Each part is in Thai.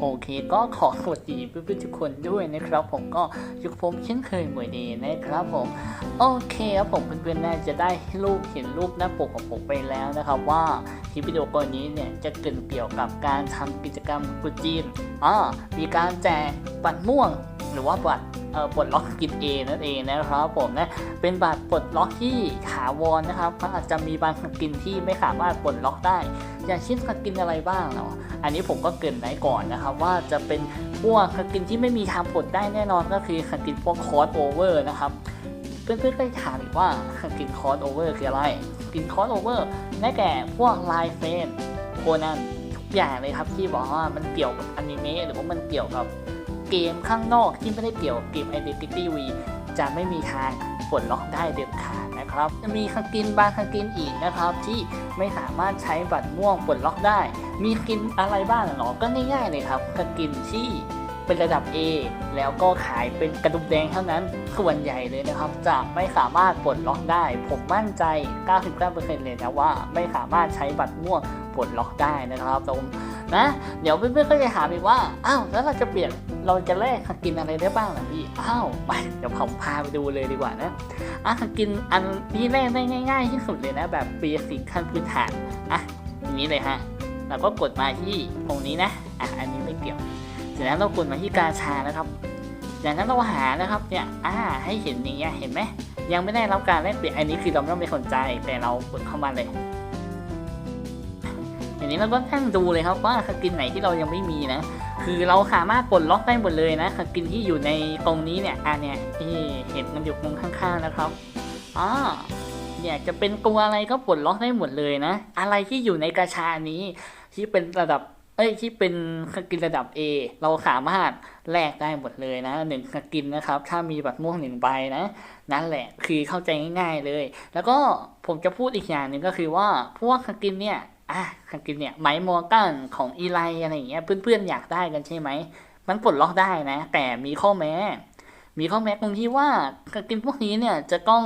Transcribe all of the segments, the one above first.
โอเคก็ขอสวัสดีเพื่อนๆทุกคนด้วยนะครับ ผมก็อยู่กับผมเช่นเคยเหมือนเดย์นะครับผมโอเคครับผมเพื่อนๆน่าจะได้รูปเห็นรูปหน้าปกของผมไปแล้วนะครับ ว่าคลิปวิดีโอก่อนนี้เนี่ยจะเกินเกี่ยวกับการทำกิจกรรมกุจีนอ่ามีการแจกบัตรม่วง หรือว่าบัตรเอ่อปลดล็อกสกินเอนั่นเองนะครับผมนะเป็นบัตรปลดล็อกที่ถาวรนะครับมันอาจจะมีบางสกินที่ไม่สามารถปลดล็อกได้ อย่างเช่นสกินอะไรบ้างเนาะอันนี้ผมก็เกินไว้ก่อนนะครับ ว่าจะเป็นพวกสกินที่ไม่มีทางปลดได้แน่นอนก็คือสกินพวกคอร์สโอเวอร์นะครับเพื่อนๆก็ถามอีกว่าสกินคอร์สโอเวอร์คืออะไรสกินคอร์สโอเวอร์ได้แก่พวกไลฟ์เฟนโคนันทุกอย่างเลยครับที่บอกว่ามันเกี่ยวกับอนิเมะหรือว่ามันเกี่ยวกับ เกมข้างนอกที่ไม่ได้เกี่ยวกับเกม Identity V จะไม่มีทางปลดล็อกได้เด็ดขาดนะครับจะมีสกินบางสกินอีกนะครับ ที่ไม่สามารถใช้บัตรม่วงปลดล็อกได้ มีกินอะไรบ้างหรอก็ง่ายๆเลยครับสกินที่ เป็นระดับ A แล้วก็ขายเป็นกระดุมแดงเท่านั้น ส่วนใหญ่เลยนะครับ จะไม่สามารถปลดล็อกได้ ผมมั่นใจ 99%เลยนะว่าไม่สามารถใช้บัตรม่วงปลดล็อกได้นะครับตรงนะ เดี๋ยวเพื่อนๆก็จะถามอีกว่า อ้าว แล้วเราจะเปลี่ยน เราจะแลกสกินอะไรได้บ้างล่ะพี่ อ้าวไปเดี๋ยวผมพาไปดูเลยดีกว่านะ อะสกินอันนี้แรกได้ง่าย ๆ ที่สุดเลยนะ แบบเบสิกขั้นพื้นฐาน อะอย่างนี้เลยฮะ เราก็กดมาที่ตรงนี้นะ อะ อันนี้ไม่เกี่ยว จากนั้นเรากดมาที่กาชานะครับจากนั้นเราหานะครับเนี่ยอ่าให้เห็นอย่างเงี้ยเห็นไหมยังไม่ได้รับการแลกเปลี่ยนอันนี้คือเราไม่ต้องไปสนใจแต่เรากดเข้ามาเลยอย่างนี้เราก็นั่งดูเลยครับว่าสกินไหนที่เรายังไม่มีนะคือเราสามารถปลดล็อกได้หมดเลยนะสกินที่อยู่ในตรงนี้เนี่ยอะเนี่ยที่เห็นมันอยู่ตรงข้างๆนะครับอ่าเนี่ยจะเป็นตัวอะไรก็ปลดล็อกได้หมดเลยนะ อะไรที่อยู่ในกระชานี้ที่เป็นระดับ เอ้ยที่เป็นสกินระดับ A เราสามารถแลกได้หมดเลยนะหนึ่งสกินนะครับ ถ้ามีบัตรม่วงหนึ่งใบนะ นั่นแหละคือเข้าใจง่าย ๆเลย แล้วก็ผมจะพูดอีกอย่างหนึ่งก็คือว่าพวกสกินเนี่ยอะสกินเนี่ยไมมอร์กันของอีไลอะไรอย่างเงี้ยเพื่อนๆอยากได้กันใช่ไหมมันปลดล็อกได้นะ แต่มีข้อแม้ มีข้อแม้ตรงที่ว่าสกินพวกนี้เนี่ยจะต้อง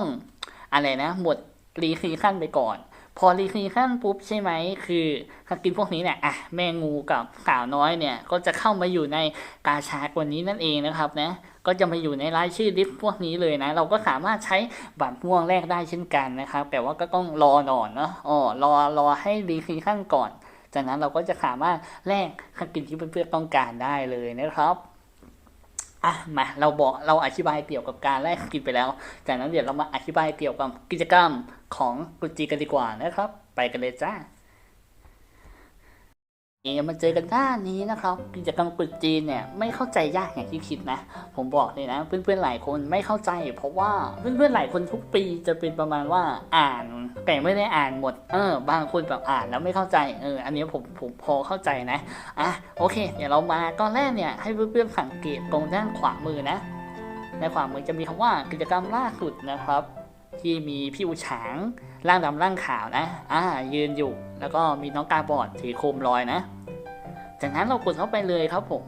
อะไรนะหมดรีซีขั้นไปก่อน พอรีซีขั้นปุ๊บใช่ไหมคือสกินพวกนี้เนี่ยอะแมงูกับสาวน้อยเนี่ยก็จะเข้ามาอยู่ในกาชาดวันนี้นั่นเองนะครับนะก็จะมาอยู่ในรายชื่อลิสต์พวกนี้เลยนะ เราก็สามารถใช้บัตรม่วงแรกได้เช่นกันนะครับ แต่ว่าก็ต้องรอหน่อยเนาะอ๋อรอรอให้รีซีขั้นก่อน จากนั้นเราก็จะสามารถแลกสกินที่เพื่อนๆต้องการได้เลยนะครับ อะมาเราบอกเราอธิบายเกี่ยวกับการแลกกินไปแล้ว จากนั้นเดี๋ยวเรามาอธิบายเกี่ยวกับกิจกรรมของกุจิกันดีกว่านะครับ ไปกันเลยจ้า เอ๋มาเจอกันด้านี้นะครับกิจกรรมกุจีนเนี่ยไม่เข้าใจยากอย่างที่คิดนะ ผมบอกเลยนะ เพื่อนๆหลายคนไม่เข้าใจ เพราะว่าเพื่อนๆหลายคนทุกปีจะเป็นประมาณว่าอ่านแต่ไม่ได้อ่านหมดเออบางคนแบบอ่านแล้วไม่เข้าใจเอออันนี้ผมผมพอเข้าใจนะอะโอเค เดี๋ยวเรามาก่อนแรกเนี่ยให้เพื่อนๆสังเกตตรงด้านขวามือนะในขวามือจะมีคำว่ากิจกรรมล่าสุดนะครับ ที่มีพี่อูฉางร่างดำร่างขาวนะ อ่า ยืนอยู่ แล้วก็มีน้องกาบอดถือโคมลอยนะ จากนั้นเรากดเข้าไปเลยครับผม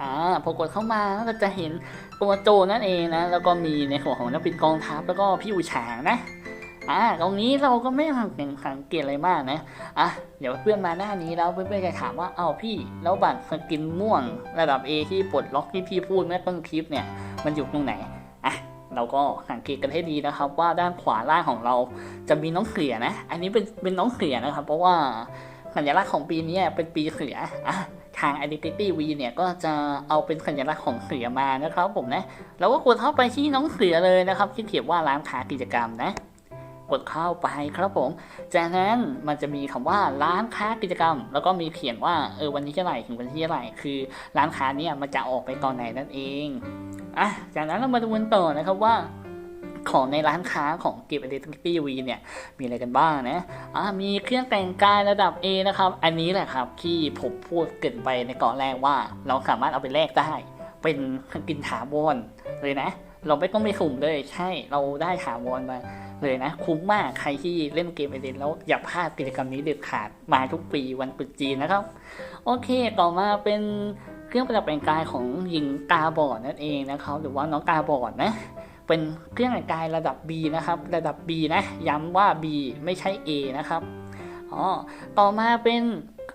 อ่า พอกดเข้ามาก็จะเห็นตัวโจนั่นเองนะ แล้วก็มีในหัวของนักบินกองทัพ แล้วก็พี่อูฉางนะ อ่า ตรงนี้เราก็ไม่สังเกตสังเกตอะไรมากนะ อะ เดี๋ยวเพื่อนมาหน้านี้แล้วเพื่อนๆจะถามว่า เอ้าพี่ แล้วบัตรสกินม่วง ระดับ A ที่ปลดล็อกที่พี่พูดเมื่อต้นคลิปเนี่ย มันอยู่ตรงไหน อะ เราก็สังเกตกันให้ดีนะครับ ว่าด้านขวาล่างของเราจะมีน้องเสือนะ อันนี้เป็นเป็นน้องเสือนะครับ เพราะว่าสัญลักษณ์ของปีนี้เป็นปีเสืออะทาง Identity V เนี่ยก็จะเอาเป็นสัญลักษณ์ของเสือมานะครับผมนะเราก็กดเข้าไปที่น้องเสือเลยนะครับที่เขียนว่าร้านค้ากิจกรรมนะ กดเข้าไปครับผม จากนั้นมันจะมีคำว่าร้านค้ากิจกรรม แล้วก็มีเขียนว่าเออวันที่เท่าไหร่ถึงวันที่เท่าไหร่คือ ร้านค้าเนี่ยมันจะออกไปตอนไหนนั่นเองอะจากนั้นเรามาดูกันต่อนะครับว่าของในร้านค้าของเก็บ Identity V เนี่ย มีอะไรกันบ้างนะอ่ามีเครื่องแต่งกายระดับ A นะครับ อันนี้แหละครับ ที่ผมพูดเกรินไปในก่อนแรกว่า เราสามารถเอาไปแลกได้ เป็นกินถาวรเลยนะ เราไม่ต้องไปสุ่มเลยใช่เราได้ถาวรมา เลยนะ คุ้มมากใครที่เล่นเกมไอเดนแล้วอย่าพลาดกิจกรรมนี้เด็ดขาดมาทุกปีวันตรุจีนนะครับ โอเคต่อมาเป็นเครื่องประดับแต่งกายของหญิงกาบอดนั่นเองนะครับหรือว่าน้องกาบอดนะเป็นเครื่องแต่งกายระดับ B นะครับ ระดับ B นะ ย้ำว่า B ไม่ใช่ A นะครับอ๋อต่อมาเป็น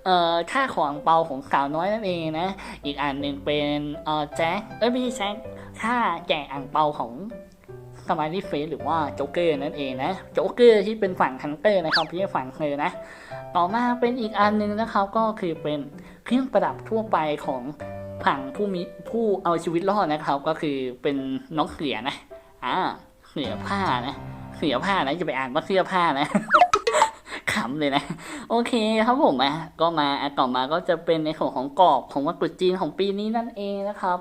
เอ่อค่าของเปาของสาวน้อยนั่นเองนะ อีกอันหนึ่งเป็นเอ่อแจ็คเอ้ยไม่ใช่แจ็คค่าแจกอ่างเปาของ สมายลี่เฟสหรือว่าโจ๊กเกอร์นั่นเองนะโจ๊กเกอร์ที่เป็นฝั่งฮันเตอร์นะครับพี่ฝั่งเธอนะต่อมาเป็นอีกอันหนึ่งนะครับก็คือเป็นเครื่องประดับทั่วไปของฝั่งผู้มีผู้เอาชีวิตรอดนะครับ ก็คือเป็นน้องเสือนะอ่าเสือผ้านะเสือผ้านะจะไปอ่านว่าเสื้อผ้านะำเลยนะ โอเคครับผมอะก็มาอะต่อมาก็จะเป็นในส่วนของกรอบของวันตรุจีนของปีนี้นั่นเองนะครับ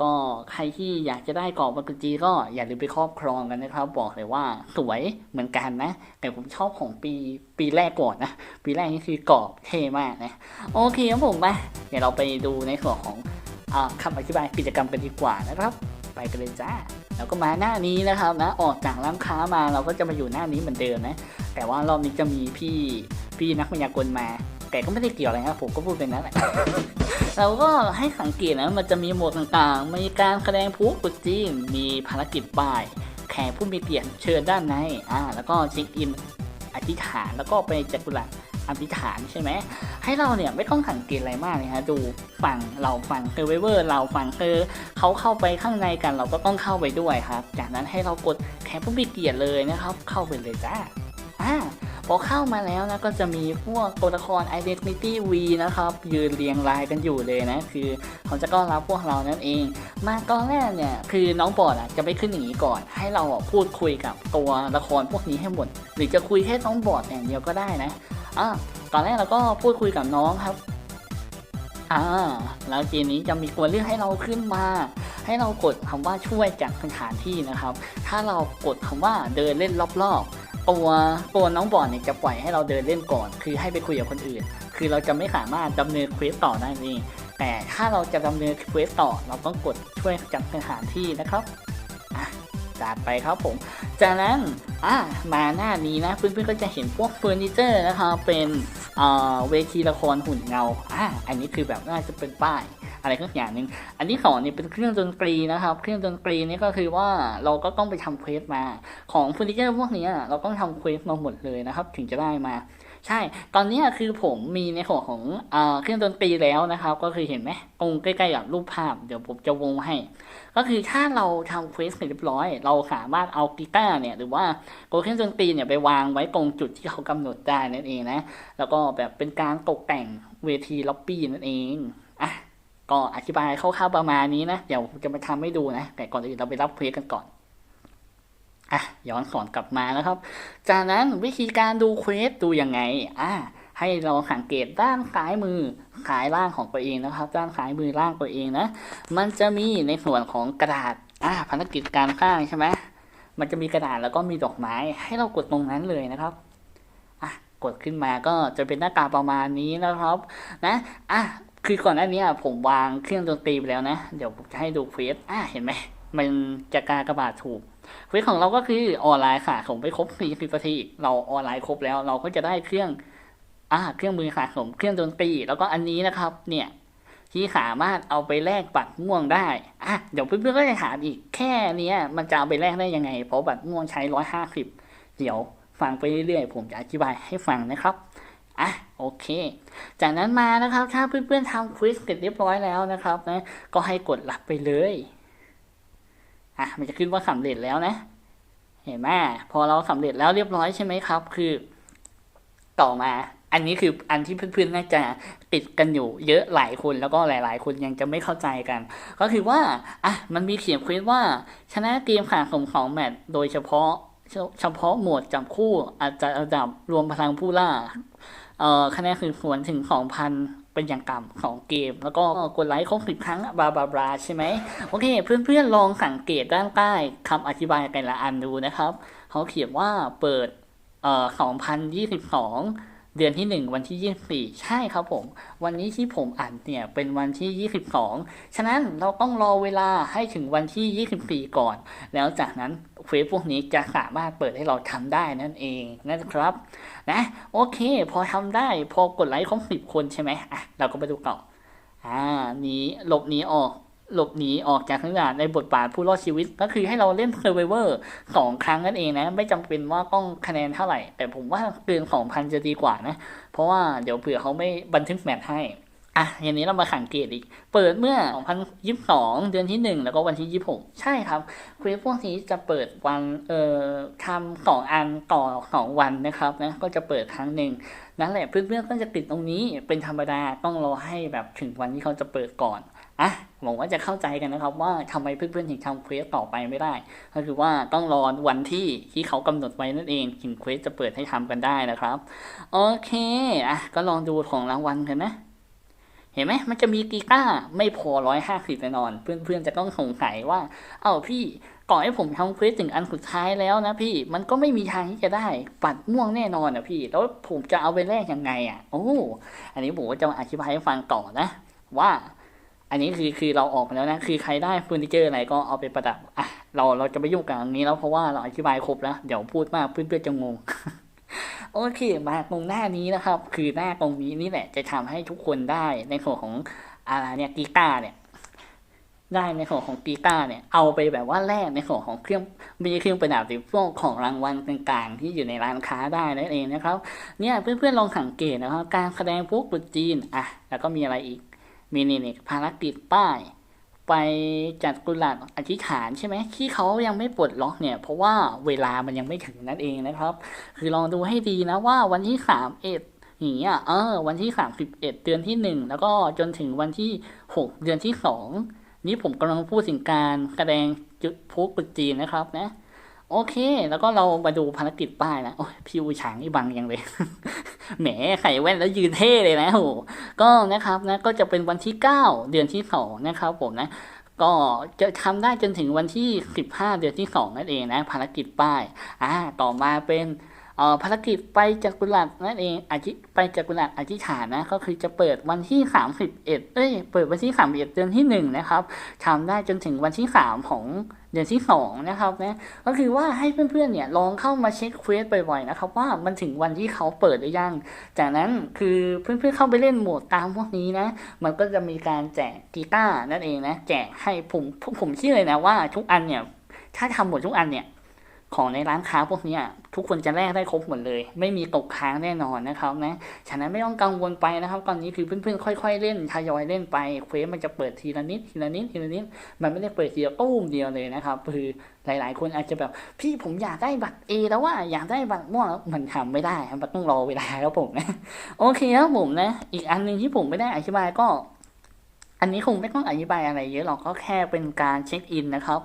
ก็ใครที่อยากจะได้กรอบวันตรุจีนก็อย่าลืมไปครอบครองกันนะครับ บอกเลยว่าสวยเหมือนกันนะ แต่ผมชอบของปีปีแรกก่อนนะ ปีแรกนี่คือกรอบเท่มากนะ โอเคครับผมมาเดี๋ยวเราไปดูในส่วนของอคำอธิบายกิจกรรมกันดีกว่านะครับ ไปกันเลยจ้าแล้วก็มาหน้านี้นะครับนะออกจากร้านค้ามาเราก็จะมาอยู่หน้านี้เหมือนเดิมนะ แต่ว่ารอบนี้จะมีพี่พี่นักมายากลมา แต่ก็ไม่ได้เกี่ยวอะไรนะผมก็พูดเป็นนั้นแหละเราก็ให้สังเกตนะมันจะมีหมวดต่างๆ มีการแสดงพลุกุจีนมีภารกิจป้ายแขกผู้มีเกียรติเชิญด้านในอ่าแล้วก็เช็คอินอธิษฐานแล้วก็ไปจัตุรัส อธิษฐานใช่ไหมให้เราเนี่ยไม่ต้องสังเกตอะไรมากเลยฮะดูฝั่งเราฝั่งเซอร์เวอร์เราฝั่งเธอเขาเข้าไปข้างในกันเราก็ต้องเข้าไปด้วยครับ จากนั้นให้เรากดแคปปุ่มีเกียร์เลยนะครับ เข้าไปเลยจ้าอ่า พอเข้ามาแล้วนะก็จะมีพวกตัวละคร Identity V นะครับ ยืนเรียงรายกันอยู่เลยนะ คือเขาจะต้อนรับพวกเรานั่นเอง มาตอนแรกเนี่ย คือน้องบอดอะจะไม่ขึ้นอย่างนี้ก่อน ให้เราพูดคุยกับตัวละครพวกนี้ให้หมด หรือจะคุยแค่น้องบอดอย่างเดียวก็ได้นะอ่าตอนแรกเราก็พูดคุยกับน้องครับอ่าแล้วทีนี้จะมีตัวเลือกให้เราขึ้นมา ให้เรากดคำว่าช่วยจากสถานที่นะครับ ถ้าเรากดคำว่าเดินเล่นรอบๆ ตัวตัวน้องบอลเนี่ยจะปล่อยให้เราเดินเล่นก่อน คือให้ไปคุยกับคนอื่น คือเราจะไม่สามารถดำเนินเควสต่อได้เองแต่ถ้าเราจะดำเนินเควสต่อ เราต้องกดช่วยจากสถานที่นะครับอะจัดไปครับผม จากนั้นอะมาหน้านี้นะเพื่อนๆก็จะเห็นพวกเฟอร์นิเจอร์นะครับเป็นเอ่อเวทีละครหุ่นเงาอะอันนี้คือแบบน่าจะเป็นป้าย อะไรสักอย่างหนึ่งอันที่สองนี่เป็นเครื่องดนตรีนะครับ เครื่องดนตรีนี่ก็คือว่าเราก็ต้องไปทำเควสมา ของเฟอร์นิเจอร์พวกนี้เราต้องทำเควสมาหมดเลยนะครับ ถึงจะได้มา ใช่ ตอนนี้คือผมมีในส่วของอเครื่องดนตรีแล้วนะครับ ก็คือเห็นไหมตรงใกล้ๆกับรูปภาพ เดี๋ยวผมจะวงให้ ก็คือถ้าเราทำเควสเสร็จเรียบร้อย เราสามารถเอากีตาร์เนี่ยหรือว่าตัวเครื่องดนตรีเนี่ยไปวางไว้ตรงจุดที่เขากำหนดได้นั่นเองนะ แล้วก็แบบเป็นการตกแต่งเวทีล็อบบี้นั่นเองอะ ก็อธิบายคร่าวๆประมาณนี้นะ เดี๋ยวจะมาทำให้ดูนะ แต่ก่อนอื่นเราไปรับเควสกันก่อนอะย้อนสอนกลับมานะครับ จากนั้นวิธีการดูเควสดูยังไงอะให้เราสังเกตด้านซ้ายมือซ้ายล่างของตัวเองนะครับ ด้านซ้ายมือล่างตัวเองนะ มันจะมีในส่วนของกระดาษอ่าภารกิจการสร้างใช่ไหมมันจะมีกระดาษแล้วก็มีดอกไม้ ให้เรากดตรงนั้นเลยนะครับอะกดขึ้นมาก็จะเป็นหน้าตาประมาณนี้นะครับ นะอะ คือก่อนหน้านี้ผมวางเครื่องดนตรีไปแล้วนะ เดี๋ยวผมจะให้ดูเฟซอะเห็นไหม มันจะกากระบาดถูกเฟซของเราก็คือออนไลน์ค่ะผมไปครบ40นาทีเราออนไลน์ครบแล้ว เราก็จะได้เครื่องอ่าเครื่องมือสะสมเครื่องดนตรีแล้วก็อันนี้นะครับ เนี่ยที่สามารถเอาไปแลกบัตรม่วงได้อะเดี๋ยวเพื่อนๆก็จะถามอีกแค่เนี้ย มันจะเอาไปแลกได้ยังไง เพราะบัตรม่วงใช้ร้อยห้าสิบเดี๋ยวฟังไปเรื่อยๆ ผมจะอธิบายให้ฟังนะครับ อะโอเค จากนั้นมานะครับ ถ้าเพื่อนๆทำควิสเสร็จเรียบร้อยแล้วนะครับนะก็ให้กดรับไปเลยอะมันจะขึ้นว่าสำเร็จแล้วนะ เห็นไหมพอเราสำเร็จแล้วเรียบร้อยใช่ไหมครับ คือ ต่อมาอันนี้คืออันที่เพื่อนๆน่าจะติดกันอยู่เยอะหลายคนแล้วก็หลาย ๆ คนยังจะไม่เข้าใจกัน ก็คือว่าอะมันมีเขียนควสว่า ชนะเกมขาดสมของแมตช์โดยเฉพาะเฉพาะหมวดจับคู่อาจจะระดับรวมพลังผู้ล่า เอ่อคะแนนสืบสวนถึงสองพันเป็นอย่างต่ำของเกม แล้วก็กดไลค์ครบสิบครั้งบาบาบาใช่ไหมโอเค เพื่อนๆลองสังเกตด้านใต้คำอธิบายแต่ละอันดูนะครับ เขาเขียนว่าเปิดเอ่อสองพันยี่สิบสอง เดือนที่หนึ่งวันที่ยี่สี่ใช่ครับผม วันนี้ที่ผมอ่านเนี่ยเป็นวันที่ยี่สิบสองฉะนั้นเราต้องรอเวลาให้ถึงวันที่ยี่สิบสี่ก่อน แล้วจากนั้นเฟซพวกนี้จะสามารถเปิดให้เราทำได้นั่นเองนะครับ นะโอเค พอทำได้พอกดไลค์ครบสิบคนใช่ไหมอะเราก็ไปดูต่ออ่านี้หลบหนีออก หลบหนีออกจากทั้งดานในบทบาทผู้รอดชีวิต ก็คือให้เราเล่น Survivor สองครั้งนั่นเองนะ ไม่จำเป็นว่าต้องคะแนนเท่าไหร่ แต่ผมว่าเกินสองพันจะดีกว่านะ เพราะว่าเดี๋ยวเผื่อเขาไม่บันทึกแมตช์ให้อะอย่างนี้เรามาขังเกตอีก เปิดเมื่อ 2022 เดือนที่ 1 แล้วก็วันที่ 26 ใช่ครับเควสพวกนี้จะเปิดวันเอ่อทำสองอันต่อสองวันนะครับนะก็จะเปิดครั้งหนึ่งนั่นแหละเพื่อนๆก็จะติดตรงนี้เป็นธรรมดาต้องรอให้แบบถึงวันที่เขาจะเปิดก่อน อะหวังว่าจะเข้าใจกันนะครับ ว่าทำไมเพื่อนๆถึงทำเควสต่อไปไม่ได้ ก็คือว่าต้องรอวันที่ที่เขากำหนดไว้นั่นเองถึงเควสจะเปิดให้ทำกันได้นะครับ โอเคอะก็ลองดูของรางวัลกันนะเห็นไหมมันจะมีกีก้าไม่พอร้อยห้าสิบแน่นอน เพื่อนๆจะต้องสงสัยว่า เอ้าพี่ก่อนให้ผมทำเควสถึงอันสุดท้ายแล้วนะพี่มันก็ไม่มีทางที่จะได้ปัดม่วงแน่นอนอะพี่ แล้วผมจะเอาไปแลกยังไงอะ โอ้ อันนี้ผมก็จะอธิบายให้ฟังต่อนะ ว่า อันนี้คือคือเราออกมาแล้วนะคือใครได้เฟอร์นิเจอร์อะไรก็เอาไปประดับอะเราเราจะไม่ยุ่งกับอันนี้แล้วเพราะว่าเราอธิบายครบแล้วเดี๋ยวพูดมากเพื่อนๆจะงงโอเคมาตรงหน้านี้นะครับ คือหน้าตรงนี้นี่แหละ จะทำให้ทุกคนได้ในส่วนของอะไรเนี่ยกีตาร์เนี่ยได้ในส่วนของกีตาร์เนี่ยเอาไปแบบว่าแลกในส่วนของเครื่องมีเครื่องประดับหรือพวกของรางวัลต่างๆ ที่อยู่ในร้านค้าได้นั่นเองนะครับ เนี่ยเพื่อนๆลองสังเกตนะครับ การแสดงพวกตุ๊จีนอะแล้วก็มีอะไรอีก มีนี่นี่ภารกิจป้าย ไปจัดกุหลาบอธิษฐานใช่ไหมที่เขายังไม่ปลดล็อกเนี่ย เพราะว่าเวลามันยังไม่ถึงนั่นเองนะครับ คือลองดูให้ดีนะว่าวันที่สามเอ็ดอย่างเงี้ยเออ วันที่สามสิบเอ็ดเดือนที่หนึ่งแล้วก็จนถึงวันที่หกเดือนที่สองนี่ผมกำลังพูดถึงการแสดงจุดพุกุจีนนะครับนะ โอเค แล้วก็เรามาดูภารกิจป้ายนะโอ้ยพี่อูฉางนี่บังยังเลย แหมไข่แว่นแล้วยืนเท่เลยนะโหก็นะครับนะก็จะเป็นวันที่ 9 เดือนที่2นะครับผมนะก็จะทำได้จนถึงวันที่ 15 เดือนที่ 2 นั่นเองนะภารกิจป้ายอ่าต่อมาเป็น เอ่อภารกิจไปจักรุรัดนั่นเองอธิไปจักรุรัดอธิษฐานนะก็คือจะเปิดวันที่ 31 เอ้ยเปิดวันที่ 31 เดือนที่ 1 นะครับทำได้จนถึงวันที่ 3 ของเดือนที่ 2 นะครับนะก็คือว่าให้เพื่อนๆเนี่ยลองเข้ามาเช็คเควสบ่อยๆนะครับ ว่ามันถึงวันที่เขาเปิดหรือยัง จากนั้นคือเพื่อนๆเข้าไปเล่นโหมดตามพวกนี้นะ มันก็จะมีการแจกกีตาร์นั่นเองนะแจกให้ผมผมผมเชื่อเลยนะว่าทุกอันเนี่ยถ้าทำหมดทุกอันเนี่ย ของในร้านค้าพวกนี้ทุกคนจะแลกได้ครบหมดเลย ไม่มีตกค้างแน่นอนนะครับนะฉะนั้นไม่ต้องกังวลไปนะครับ ตอนนี้คือเพื่อนๆค่อย ๆ เล่นทยอยเล่นไปเควสมันจะเปิดทีละนิดทีละนิดทีละนิดมันไม่ได้เปิดทีละตุ้มเดียวเลยนะครับคือหลาย ๆ คนอาจจะแบบพี่ผมอยากได้บัตร A แล้วว่าอยากได้บัตรม่วงแล้วมันทำไม่ได้ครับมันต้องรอเวลาแล้วผมนะโอเคครับผมนะ อีกอันหนึ่งที่ผมไม่ได้อธิบายก็ อันนี้คงไม่ต้องอธิบายอะไรเยอะหรอกก็แค่เป็นการเช็คอินนะครับ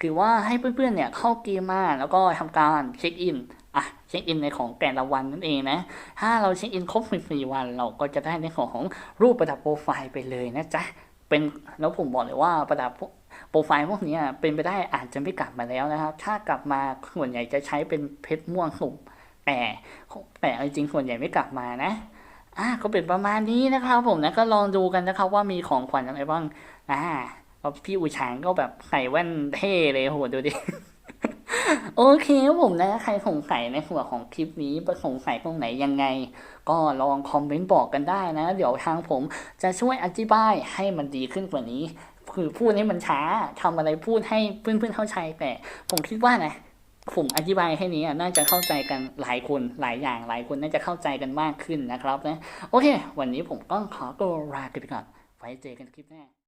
คือว่าให้เพื่อนๆเนี่ยเข้าเกมมาแล้วก็ทำการเช็คอินอะเช็คอินในของแต่ละวันนั่นเองนะ ถ้าเราเช็คอินครบ14วัน เราก็จะได้ในของของรูปประดับโปรไฟล์ไปเลยนะจ๊ะเป็นแล้วผมบอกเลยว่าประดับโปรไฟล์พวกเนี้ยเป็นไปได้อาจจะไม่กลับมาแล้วนะครับ ถ้ากลับมาส่วนใหญ่จะใช้เป็นเพชรม่วงสุ่มแต่แต่เอาจริงส่วนใหญ่ไม่กลับมานะ อะก็เป็นประมาณนี้นะครับ ผมนะก็ลองดูกันนะครับว่ามีของขวัญอะไรบ้างอ่าพี่อูฉางก็แบบใส่แว่นเท่เลยโหดูดิโอเคครับผมนะ ใครสงสัยในหัวของคลิปนี้ประสงสัยตรงไหนยังไง ก็ลองคอมเมนต์บอกกันได้นะ เดี๋ยวทางผมจะช่วยอธิบายให้มันดีขึ้นกว่านี้ คือพูดให้มันช้าทำอะไรพูดให้เพื่อนๆเข้าใจแต่ผมคิดว่านะ ผมอธิบายแค่นี้อะน่าจะเข้าใจกันหลายคนหลายอย่างหลายคนน่าจะเข้าใจกันมากขึ้นนะครับนะโอเค วันนี้ผมก็ขอตัวลาไปก่อนไว้เจอกันคลิปหน้า